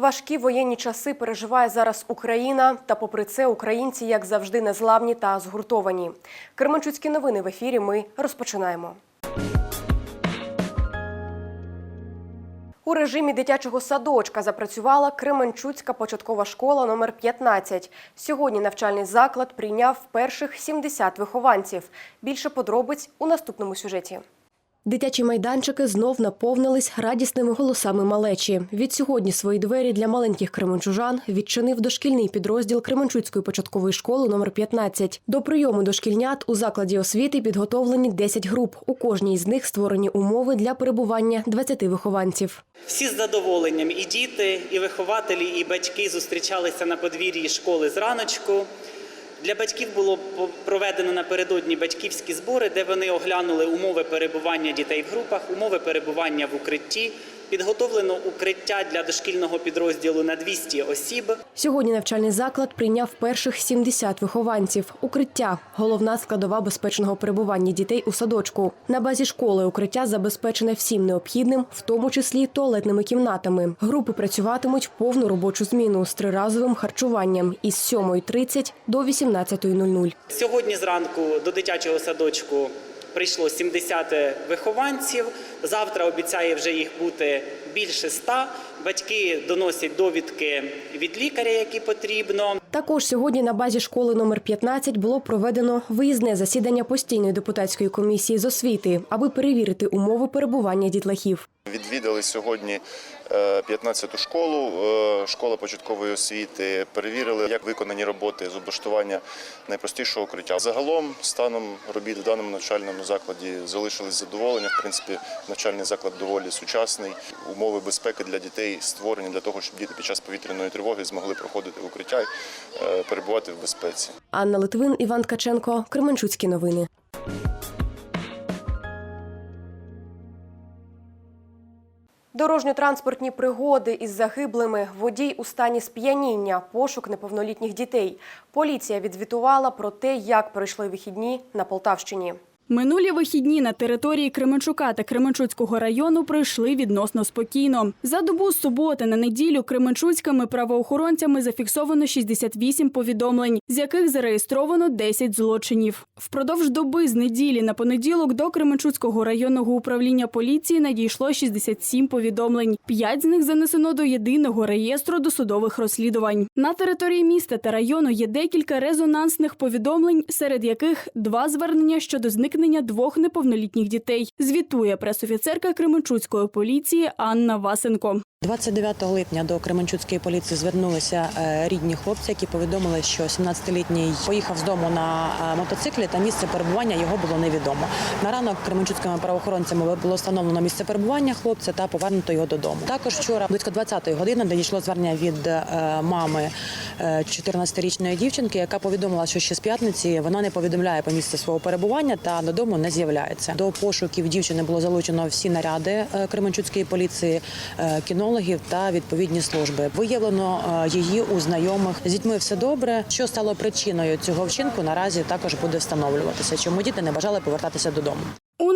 Важкі воєнні часи переживає зараз Україна, та попри це українці, як завжди, незламні та згуртовані. Кременчуцькі новини в ефірі. Ми розпочинаємо. У режимі дитячого садочка запрацювала Кременчуцька початкова школа номер 15. Сьогодні навчальний заклад прийняв перших 70 вихованців. Більше подробиць у наступному сюжеті. Дитячі майданчики знов наповнились радісними голосами малечі. Відсьогодні свої двері для маленьких кременчужан відчинив дошкільний підрозділ Кременчуцької початкової школи номер 15. До прийому дошкільнят у закладі освіти підготовлені 10 груп. У кожній з них створені умови для перебування 20 вихованців. Всі з задоволенням і діти, і вихователі, і батьки зустрічалися на подвір'ї школи зраночку. Для батьків було проведено напередодні батьківські збори, де вони оглянули умови перебування дітей в групах, умови перебування в укритті. Підготовлено укриття для дошкільного підрозділу на 200 осіб. Сьогодні навчальний заклад прийняв перших 70 вихованців. Укриття головна складова безпечного перебування дітей у садочку. На базі школи укриття забезпечене всім необхідним, в тому числі туалетними кімнатами. Групи працюватимуть в повну робочу зміну з триразовим харчуванням із 7.30 до 18.00. Сьогодні зранку до дитячого садочку прийшло 70 вихованців. Завтра обіцяє вже їх бути більше 100. Батьки доносять довідки від лікаря, які потрібно. Також сьогодні на базі школи номер 15 було проведено виїзне засідання постійної депутатської комісії з освіти, аби перевірити умови перебування дітлахів. Відвідали сьогодні 15-ту школу, е, школа початкової освіти. Перевірили, як виконані роботи з облаштування найпростішого укриття. Загалом, станом робіт в даному навчальному закладі залишились задоволення. В принципі, навчальний заклад доволі сучасний. Умови безпеки для дітей створені для того, щоб діти під час повітряної тривоги змогли проходити укриття, е, перебувати в безпеці. Анна Литвин, Іван Ткаченко, Кременчуцькі новини. Дорожньо-транспортні пригоди із загиблими, водій у стані сп'яніння, пошук неповнолітніх дітей. Поліція відзвітувала про те, як пройшли вихідні на Полтавщині. Минулі вихідні на території Кременчука та Кременчуцького району пройшли відносно спокійно. За добу з суботи на неділю кременчуцькими правоохоронцями зафіксовано 68 повідомлень, з яких зареєстровано 10 злочинів. Впродовж доби з неділі на понеділок до Кременчуцького районного управління поліції надійшло 67 повідомлень. П'ять з них занесено до єдиного реєстру досудових розслідувань. На території міста та району є декілька резонансних повідомлень, серед яких два звернення щодо зникнення двох неповнолітніх дітей. Звітує пресофіцерка Кременчуцької поліції Анна Васенко. 29 липня до Кременчуцької поліції звернулися е, рідні хлопці, які повідомили, що 17-літній поїхав з дому на е, мотоциклі та місце перебування його було невідомо. На ранок кременчуцькими правоохоронцями було встановлено місце перебування хлопця та повернуто його додому. Також вчора близько 20-ї години надійшло звернення від е, мами е, 14-річної дівчинки, яка повідомила, що ще з п'ятниці вона не повідомляє по місці свого перебування та додому не з'являється. До пошуків дівчини було залучено всі наряди Кременчуцької поліції, е, кінологів та відповідні служби. Виявлено е, її у знайомих з дітьми все добре. Що стало причиною цього вчинку? Наразі також буде встановлюватися, чому діти не бажали повертатися додому.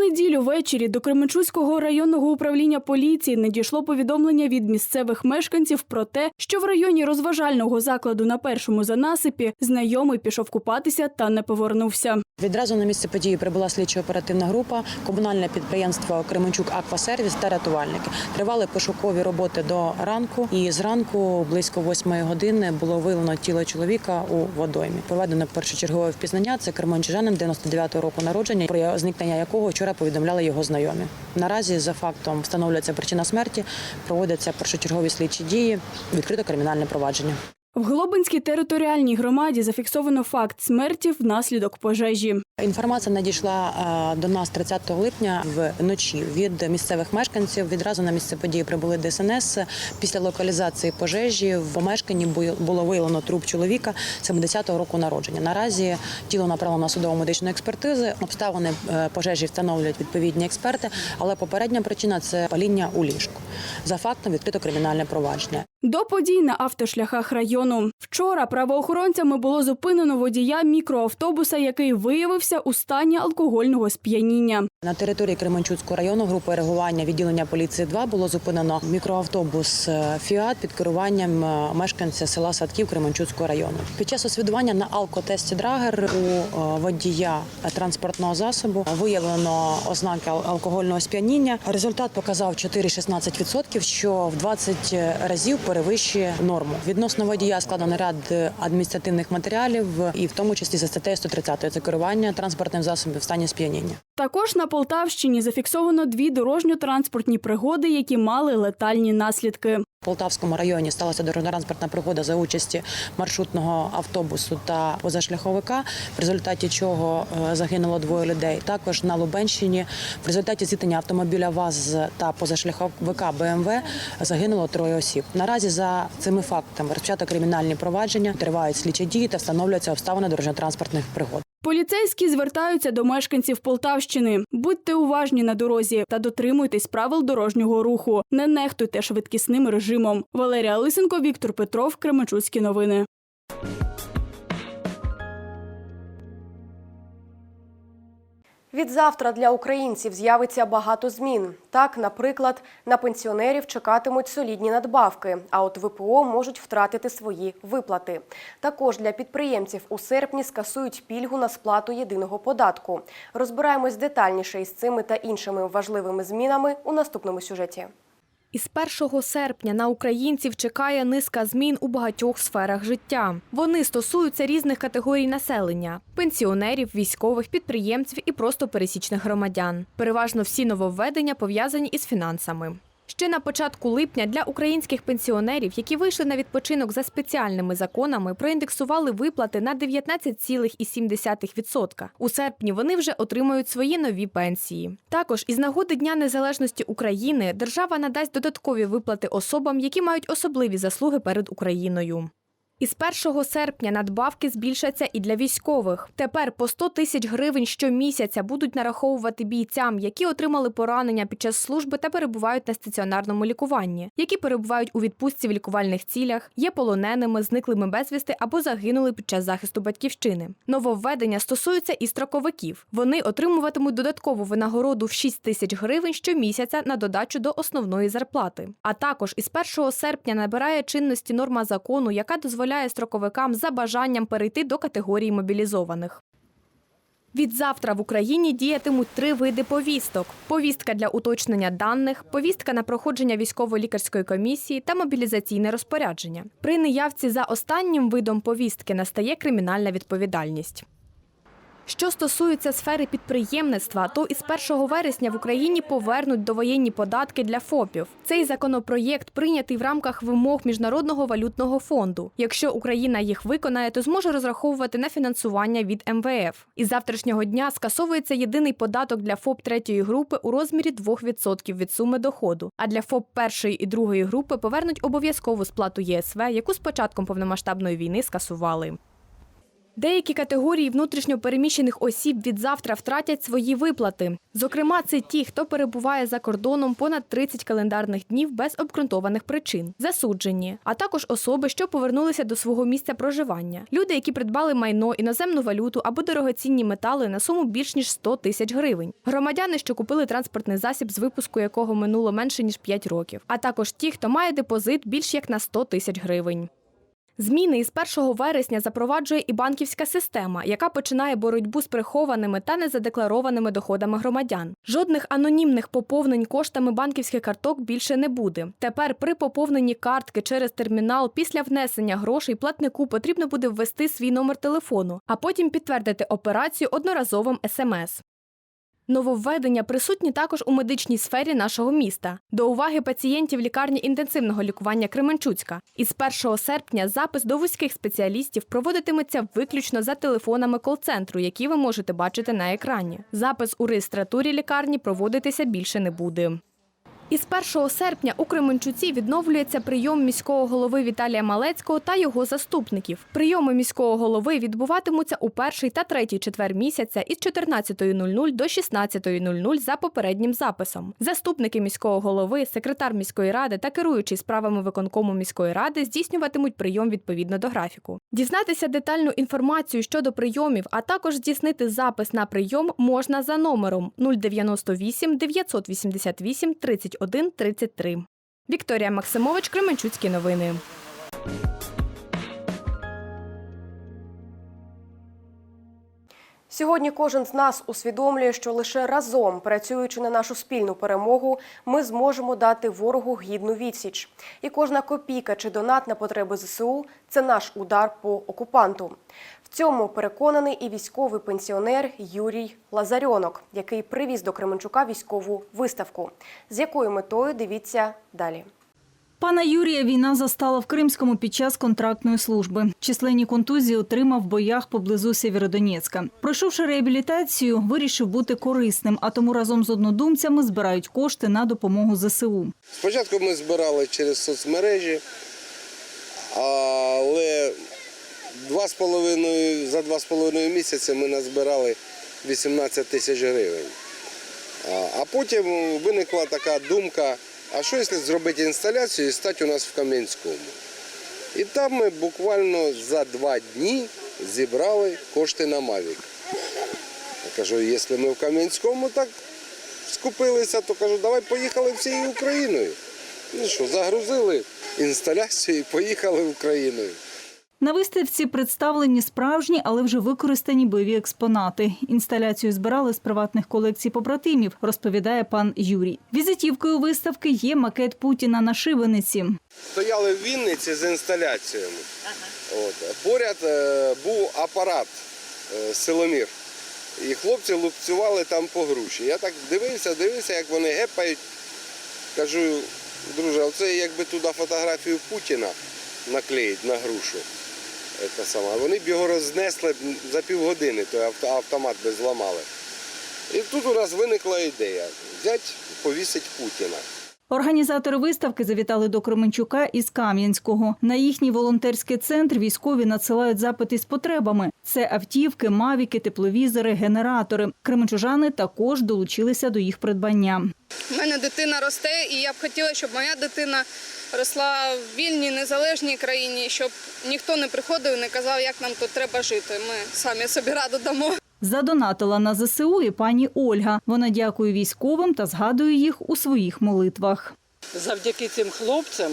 Неділю ввечері до Кременчуцького районного управління поліції надійшло повідомлення від місцевих мешканців про те, що в районі розважального закладу на першому занасипі знайомий пішов купатися та не повернувся. Відразу на місце події прибула слідчо-оперативна група, комунальне підприємство Кременчук Аквасервіс та рятувальники. Тривали пошукові роботи до ранку, і зранку близько восьмої години було виявлено тіло чоловіка у водоймі. Проведено першочергове впізнання. Це керманчужанин 99-го року народження, про зникнення якого вчора повідомляли його знайомі. Наразі за фактом встановлюється причина смерті, проводяться першочергові слідчі дії, відкрито кримінальне провадження. В Глобинській територіальній громаді зафіксовано факт смерті внаслідок пожежі. Інформація надійшла е, до нас 30 липня вночі від місцевих мешканців. Відразу на місце події прибули ДСНС. Після локалізації пожежі в помешканні було виявлено труп чоловіка 70-го року народження. Наразі тіло направлено на судово медичну експертизу. Обставини е, пожежі встановлюють відповідні експерти, але попередня причина це паління у ліжку. За фактом відкрито кримінальне провадження. До подій на автошляхах району. Вчора правоохоронцями було зупинено водія мікроавтобуса, який виявився у стані алкогольного сп'яніння. На території Кременчуцького району групи реагування відділення поліції 2 було зупинено мікроавтобус е, Фіат під керуванням е, мешканця села Садків Кременчуцького району. Під час освідування на алкотесті Драгер у е, водія транспортного засобу виявлено ознаки алкогольного сп'яніння. Результат показав 4,16%, що в 20 разів перевищує норму. Відносно водія складено ряд адміністративних матеріалів, і в тому числі за статтею 130 – це керування транспортним засобом в стані сп'яніння. Також на Полтавщині зафіксовано дві дорожньо-транспортні пригоди, які мали летальні наслідки. Полтавському районі сталася дорожньо-транспортна пригода за участі маршрутного автобусу та позашляховика, в результаті чого е, загинуло двоє людей. Також на Лубенщині в результаті зіткнення автомобіля ВАЗ та позашляховика БМВ загинуло троє осіб. Наразі за цими фактами розпочато кримінальні провадження, тривають слідчі дії та встановлюються обставини дорожньо-транспортних пригод. Поліцейські звертаються до мешканців Полтавщини. Будьте уважні на дорозі та дотримуйтесь правил дорожнього руху. Не нехтуйте швидкісним режимом. Валерія Лисенко, Віктор Петров, Кременчуцькі новини. Від завтра для українців з'явиться багато змін. Так, наприклад, на пенсіонерів чекатимуть солідні надбавки, а от ВПО можуть втратити свої виплати. Також для підприємців у серпні скасують пільгу на сплату єдиного податку. Розбираємось детальніше із цими та іншими важливими змінами у наступному сюжеті. Із 1 серпня на українців чекає низка змін у багатьох сферах життя. Вони стосуються різних категорій населення: пенсіонерів, військових, підприємців і просто пересічних громадян. Переважно всі нововведення пов'язані із фінансами. Ще на початку липня для українських пенсіонерів, які вийшли на відпочинок за спеціальними законами, проіндексували виплати на 19,7%. У серпні вони вже отримають свої нові пенсії. Також із нагоди Дня Незалежності України держава надасть додаткові виплати особам, які мають особливі заслуги перед Україною. Із 1 серпня надбавки збільшаться і для військових. Тепер по 100 тисяч гривень щомісяця будуть нараховувати бійцям, які отримали поранення під час служби та перебувають на стаціонарному лікуванні, які перебувають у відпустці в лікувальних цілях, є полоненими, зниклими безвісти або загинули під час захисту батьківщини. Нововведення стосуються і строковиків. Вони отримуватимуть додаткову винагороду в 6 тисяч гривень щомісяця на додачу до основної зарплати. А також із 1 серпня набирає чинності норма закону, яка дозволяє строковикам за бажанням перейти до категорії мобілізованих. Від завтра в Україні діятимуть три види повісток: повістка для уточнення даних, повістка на проходження військово-лікарської комісії та мобілізаційне розпорядження. При неявці за останнім видом повістки настає кримінальна відповідальність. Що стосується сфери підприємництва, то із 1 вересня в Україні повернуть довоєнні податки для ФОПів. Цей законопроєкт прийнятий в рамках вимог Міжнародного валютного фонду. Якщо Україна їх виконає, то зможе розраховувати на фінансування від МВФ. Із завтрашнього дня скасовується єдиний податок для ФОП третьої групи у розмірі 2% від суми доходу. А для ФОП першої і другої групи повернуть обов'язкову сплату ЄСВ, яку з початком повномасштабної війни скасували. Деякі категорії внутрішньо переміщених осіб від завтра втратять свої виплати. Зокрема, це ті, хто перебуває за кордоном понад 30 календарних днів без обґрунтованих причин, засуджені, а також особи, що повернулися до свого місця проживання, люди, які придбали майно, іноземну валюту або дорогоцінні метали на суму більш ніж 100 тисяч гривень, громадяни, що купили транспортний засіб, з випуску якого минуло менше ніж 5 років, а також ті, хто має депозит більш як на 100 тисяч гривень. Зміни із 1 вересня запроваджує і банківська система, яка починає боротьбу з прихованими та незадекларованими доходами громадян. Жодних анонімних поповнень коштами банківських карток більше не буде. Тепер при поповненні картки через термінал після внесення грошей платнику потрібно буде ввести свій номер телефону, а потім підтвердити операцію одноразовим смс. Нововведення присутні також у медичній сфері нашого міста. До уваги пацієнтів лікарні інтенсивного лікування Кременчуцька. Із 1 серпня запис до вузьких спеціалістів проводитиметься виключно за телефонами кол-центру, які ви можете бачити на екрані. Запис у реєстратурі лікарні проводитися більше не буде. Із 1 серпня у Кременчуці відновлюється прийом міського голови Віталія Малецького та його заступників. Прийоми міського голови відбуватимуться у перший та третій четвер місяця із 14.00 до 16.00 за попереднім записом. Заступники міського голови, секретар міської ради та керуючий справами виконкому міської ради здійснюватимуть прийом відповідно до графіку. Дізнатися детальну інформацію щодо прийомів, а також здійснити запис на прийом можна за номером 098 988 31 33. Вікторія Максимович, Кременчуцькі новини. Сьогодні кожен з нас усвідомлює, що лише разом, працюючи на нашу спільну перемогу, ми зможемо дати ворогу гідну відсіч. І кожна копійка чи донат на потреби ЗСУ це наш удар по окупанту. В цьому переконаний і військовий пенсіонер Юрій Лазарьонок, який привіз до Кременчука військову виставку. З якою метою дивіться далі. Пана Юрія війна застала в Кримському під час контрактної служби. Численні контузії отримав в боях поблизу Сєвєродонецька. Пройшовши реабілітацію, вирішив бути корисним, а тому разом з однодумцями збирають кошти на допомогу ЗСУ. Спочатку ми збирали через соцмережі, але два з половиною, за два з половиною місяці ми назбирали 18 тисяч гривень. А- потім виникла така думка, а що якщо зробити інсталяцію і стати у нас в Кам'янському? І там ми буквально за два дні зібрали кошти на Мавік. Я кажу, якщо ми в Кам'янському так скупилися, то кажу, давай поїхали всією Україною. Ну що, загрузили інсталяцію і поїхали Україною. На виставці представлені справжні, але вже використані бойові експонати. Інсталяцію збирали з приватних колекцій побратимів, розповідає пан Юрій. Візитівкою виставки є макет Путіна на шибениці. Стояли в Вінниці з інсталяціями. От. Поряд е, був апарат е, Силомір. І хлопці лупцювали там по груші. Я так дивився, дивився, як вони гепають. Кажу, друже, оце якби туди фотографію Путіна наклеїть на грушу. Це саме. Вони б його рознесли за півгодини, той автомат би зламали. І тут у нас виникла ідея взяти, повісити Путіна. Організатори виставки завітали до Кременчука із Кам'янського. На їхній волонтерський центр військові надсилають запити з потребами. Це автівки, мавіки, тепловізори, генератори. Кременчужани також долучилися до їх придбання. У мене дитина росте, і я б хотіла, щоб моя дитина росла в вільній, незалежній країні, щоб ніхто не приходив і не казав, як нам тут треба жити. Ми самі собі раду дамо. Задонатила на ЗСУ і пані Ольга. Вона дякує військовим та згадує їх у своїх молитвах. Завдяки цим хлопцям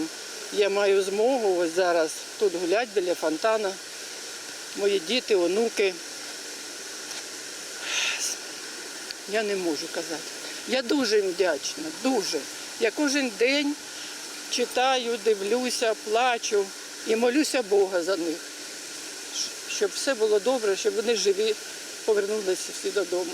я маю змогу ось зараз тут гуляти біля фонтана. Мої діти, онуки. Я не можу казати. Я дуже їм вдячна, дуже. Я кожен день читаю, дивлюся, плачу і молюся Бога за них, щоб все було добре, щоб вони живі повернулися всі додому.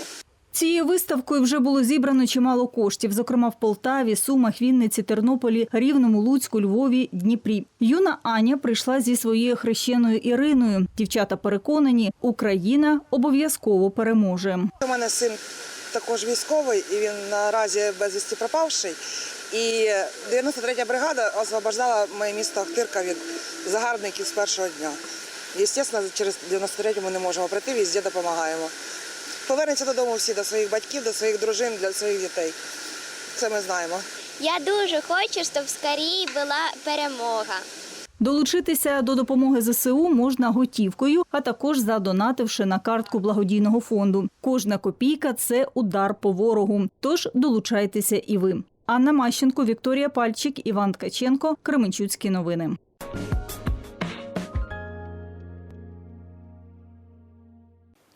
Цією виставкою вже було зібрано чимало коштів, зокрема в Полтаві, Сумах, Вінниці, Тернополі, Рівному, Луцьку, Львові, Дніпрі. Юна Аня прийшла зі своєю хрещеною Іриною. Дівчата переконані, Україна обов'язково переможе. У мене син також військовий, і він наразі безвісті пропавший. І 93-я бригада освобождала моє місто Ахтирка від загарбників з першого дня. Звісно, через 93-ю ми не можемо прийти, везде допомагаємо. Повернуться додому всі до своїх батьків, до своїх дружин, для своїх дітей. Це ми знаємо. Я дуже хочу, щоб скоріше була перемога. Долучитися до допомоги ЗСУ можна готівкою, а також задонативши на картку благодійного фонду. Кожна копійка це удар по ворогу. Тож долучайтеся і ви. Анна Мащенко, Вікторія Пальчик, Іван Ткаченко, Кременчуцькі новини.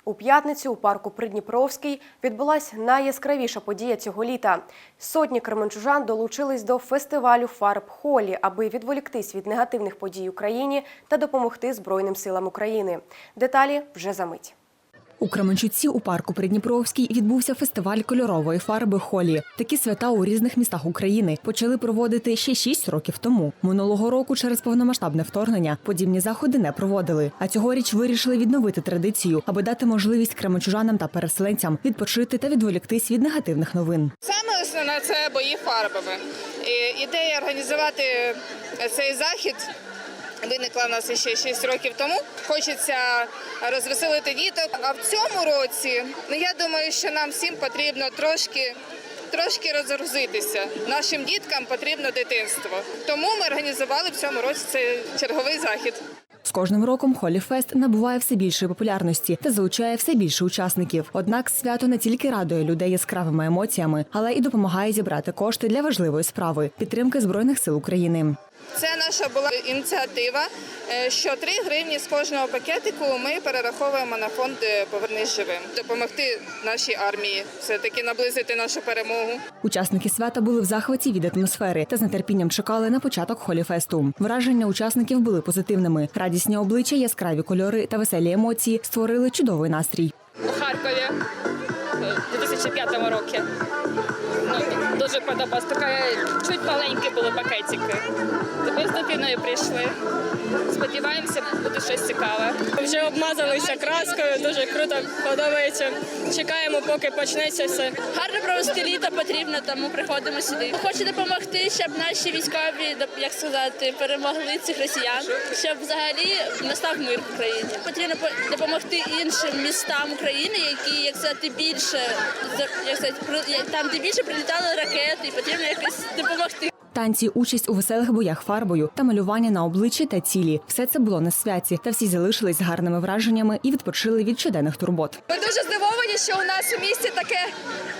У п'ятницю у парку Придніпровський відбулася найяскравіша подія цього літа. Сотні кременчужан долучились до фестивалю фарб Холі, аби відволіктись від негативних подій Україні та допомогти Збройним силам України. Деталі вже за мить. У Кременчуці у парку Придніпровський відбувся фестиваль кольорової фарби Холі. Такі свята у різних містах України почали проводити ще шість років тому. Минулого року через повномасштабне вторгнення подібні заходи не проводили. А цьогоріч вирішили відновити традицію, аби дати можливість кременчужанам та переселенцям відпочити та відволіктись від негативних новин. Саме основне це бої фарбами. Ідея організувати цей захід виникла в нас ще 6 років тому. Хочеться розвеселити діток. А в цьому році ну я думаю, що нам всім потрібно трошки. Трошки розгрузитися. Нашим діткам потрібно дитинство. Тому ми організували в цьому році цей черговий захід. З кожним роком Холіфест набуває все більшої популярності та залучає все більше учасників. Однак свято не тільки радує людей яскравими емоціями, але і допомагає зібрати кошти для важливої справи підтримки збройних сил України. Це наша була ініціатива, е, що 3 гривні з кожного пакетику ми перераховуємо на фонд е, Повернись живим, допомогти нашій армії, все таки наблизити нашу перемогу. Учасники свята були в захваті від атмосфери та з нетерпінням чекали на початок холіфесту. Враження учасників були позитивними. Радісні обличчя, яскраві кольори та веселі емоції створили чудовий настрій. у Харкові у 2005 році. Дуже подобалось. Таке чуть маленькі були пакетики. Тепер з дитиною прийшли. Сподіваємося, буде щось цікаве. Вже обмазалися краскою, дуже круто подобається. Чекаємо, поки почнеться все. Гарно провести літо потрібно, тому приходимо сюди. Хочу допомогти, щоб наші військові, як сказати, перемогли цих росіян, щоб взагалі настав мир в Україні. Потрібно по- допомогти іншим містам України, які, як сказати, більше як сказати, там, де більше прилітали ракети, і потрібно якось допомогти. Танці, участь у веселих боях фарбою та малювання на обличчі та тілі. Все це було на святі, та всі залишились з гарними враженнями і відпочили від щоденних турбот. Ми дуже здивовані, що у нас у місті таке,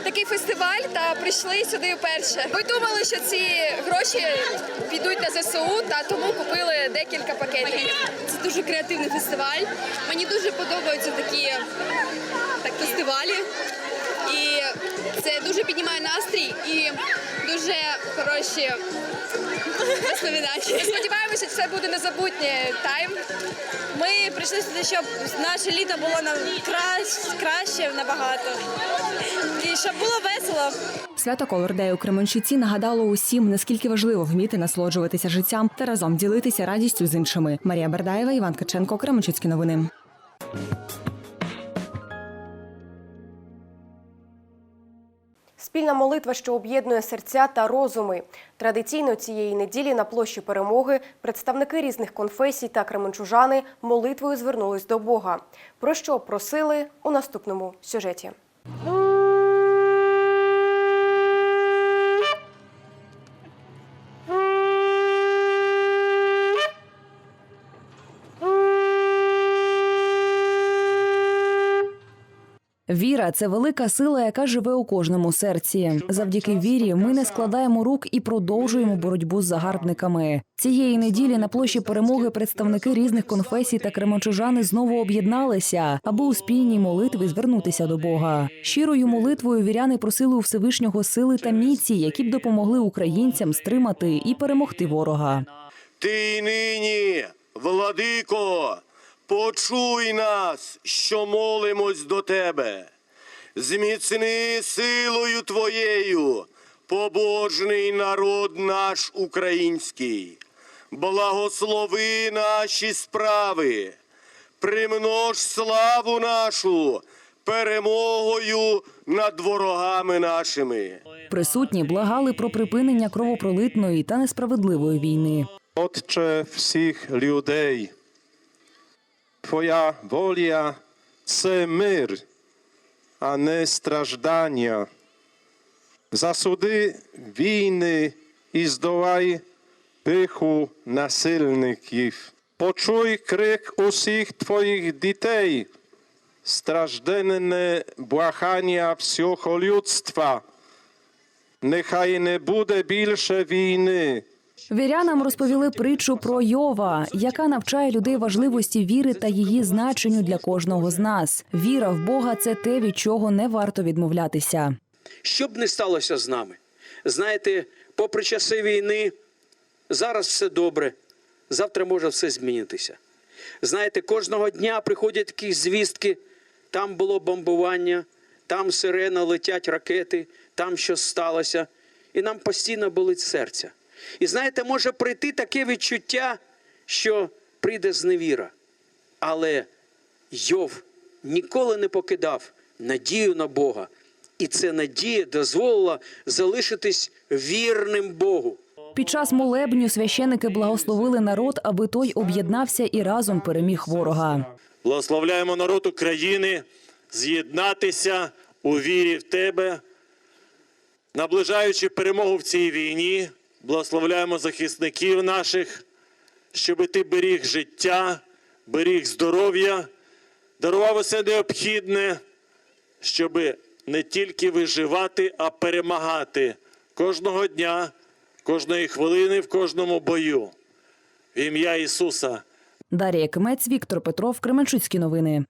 такий фестиваль та прийшли сюди вперше. Ми думали, що ці гроші підуть на ЗСУ, та тому купили декілька пакетів. Це дуже креативний фестиваль. Мені дуже подобаються такі, такі фестивалі. Це дуже піднімає настрій і дуже хороші розповідання. Сподіваємося, що це буде незабутнє тайм. Ми прийшли сюди, щоб наше літо було нам краще набагато. І щоб було весело. Свято Колордею у Кременчуці нагадало усім, наскільки важливо вміти насолоджуватися життям та разом ділитися радістю з іншими. Марія Бердаєва, Іван Каченко, Кременчуцькі новини. Спільна молитва, що об'єднує серця та розуми. Традиційно цієї неділі на площі перемоги представники різних конфесій та кременчужани молитвою звернулись до Бога. Про що просили у наступному сюжеті. Віра це велика сила, яка живе у кожному серці. Завдяки вірі ми не складаємо рук і продовжуємо боротьбу з загарбниками. Цієї неділі на площі перемоги представники різних конфесій та кременчужани знову об'єдналися, аби у спільній молитві звернутися до Бога. Щирою молитвою віряни просили у Всевишнього сили та міці, які б допомогли українцям стримати і перемогти ворога. Ти нині, владико, почуй нас, що молимось до тебе. Зміцни силою твоєю, побожний народ наш український. Благослови наші справи, примнож славу нашу перемогою над ворогами нашими. Присутні благали про припинення кровопролитної та несправедливої війни. Отче всіх людей, Твоя воля це мир, а не страждання. Засуди війни і здолай пиху насильників. Почуй крик усіх твоїх дітей, стражденне благання всього людства. Нехай не буде більше війни. Вірянам розповіли притчу про Йова, яка навчає людей важливості віри та її значенню для кожного з нас. Віра в Бога це те, від чого не варто відмовлятися. Що б не сталося з нами? Знаєте, попри часи війни, зараз все добре, завтра може все змінитися. Знаєте, кожного дня приходять якісь звістки там було бомбування, там сирена летять ракети, там щось сталося. І нам постійно болить серце. І знаєте, може прийти таке відчуття, що прийде зневіра. Але Йов ніколи не покидав надію на Бога. І ця надія дозволила залишитись вірним Богу. Під час молебню священики благословили народ, аби той об'єднався і разом переміг ворога. Благословляємо народ України з'єднатися у вірі в тебе, наближаючи перемогу в цій війні, благословляємо захисників наших, щоб ти беріг життя, беріг здоров'я, дарував усе необхідне, щоб не тільки виживати, а перемагати кожного дня, кожної хвилини в кожному бою. В ім'я Ісуса. Дар'я Кмець, Віктор Петров, Кременчуцькі новини.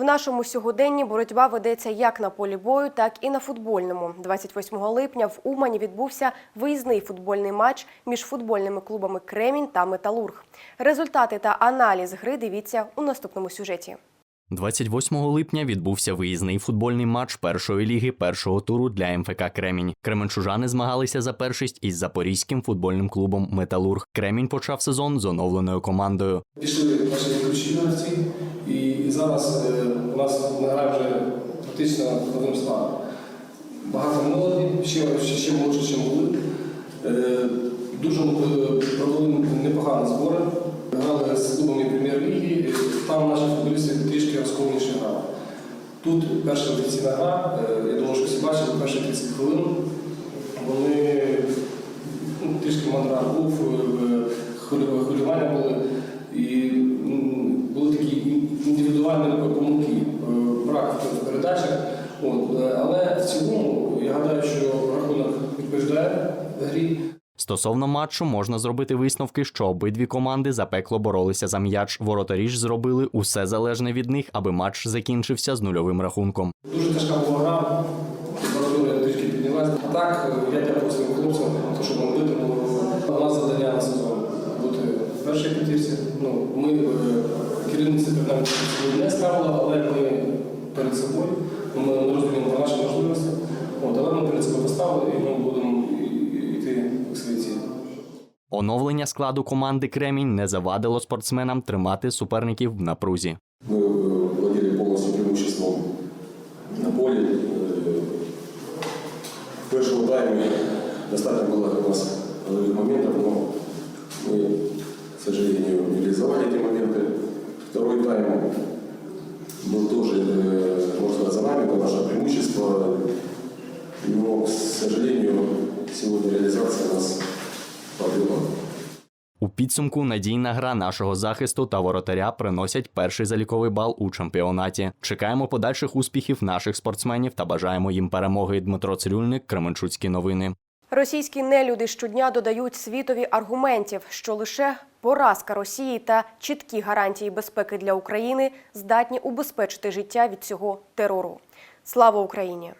В нашому сьогоденні боротьба ведеться як на полі бою, так і на футбольному. 28 липня в Умані відбувся виїзний футбольний матч між футбольними клубами Кремінь та Металург. Результати та аналіз гри дивіться у наступному сюжеті. 28 липня відбувся виїзний футбольний матч першої ліги першого туру для МФК Кремінь. Кременчужани змагалися за першість із запорізьким футбольним клубом Металург. Кремінь почав сезон з оновленою командою. Пішли наші ключові гравці, і зараз е, у нас ми вже практично новим складом. Багато молоді, ще, ще, молодше, ніж були. Е, Дуже е, провели непогані збори. Грали з клубами прем'єр-ліги, там наші футболісти трішки розкованіше грали. Тут перша офіційна гра, е, я думаю, що всі бачили, перші 30 хвилин. Вони ну, трішки мандраж був, е, хвилювання були. Індивідуальні помилки, е, брак в передачах. Е, але в цілому я гадаю, що рахунок відповідає грі. Стосовно матчу можна зробити висновки, що обидві команди запекло боролися за м'яч. Воротарі ж зробили усе залежне від них, аби матч закінчився з нульовим рахунком. Дуже тяжка була гра, температура трішки піднялася. А так, е, я дякую своїм хлопцям, те, що вони витримали. У нас завдання на сезон бути в першій п'ятірці. Ну, ми е, керівництво принаймні не ставили, але ми перед собою. Ну, Ми не розуміємо про наші можливості. От, але ми перед собою поставили і ми будемо і- і- йти в свої цілі. Оновлення складу команди Кремінь не завадило спортсменам тримати суперників в напрузі. Мы э, владели полностью преимуществом на поле. Э, В першому таймі достаточно было у нас голевых моментов, но мы, к сожалению, не реализовали эти моменты. Второй тайм был тоже, э, можно сказать, за нами, было наше преимущество. Но, к сожалению, сегодня реализация у нас подвела. У підсумку надійна гра нашого захисту та воротаря приносять перший заліковий бал у чемпіонаті. Чекаємо подальших успіхів наших спортсменів та бажаємо їм перемоги. Дмитро Цирюльник, Кременчуцькі новини. Російські нелюди щодня додають світові аргументів, що лише поразка Росії та чіткі гарантії безпеки для України здатні убезпечити життя від цього терору. Слава Україні!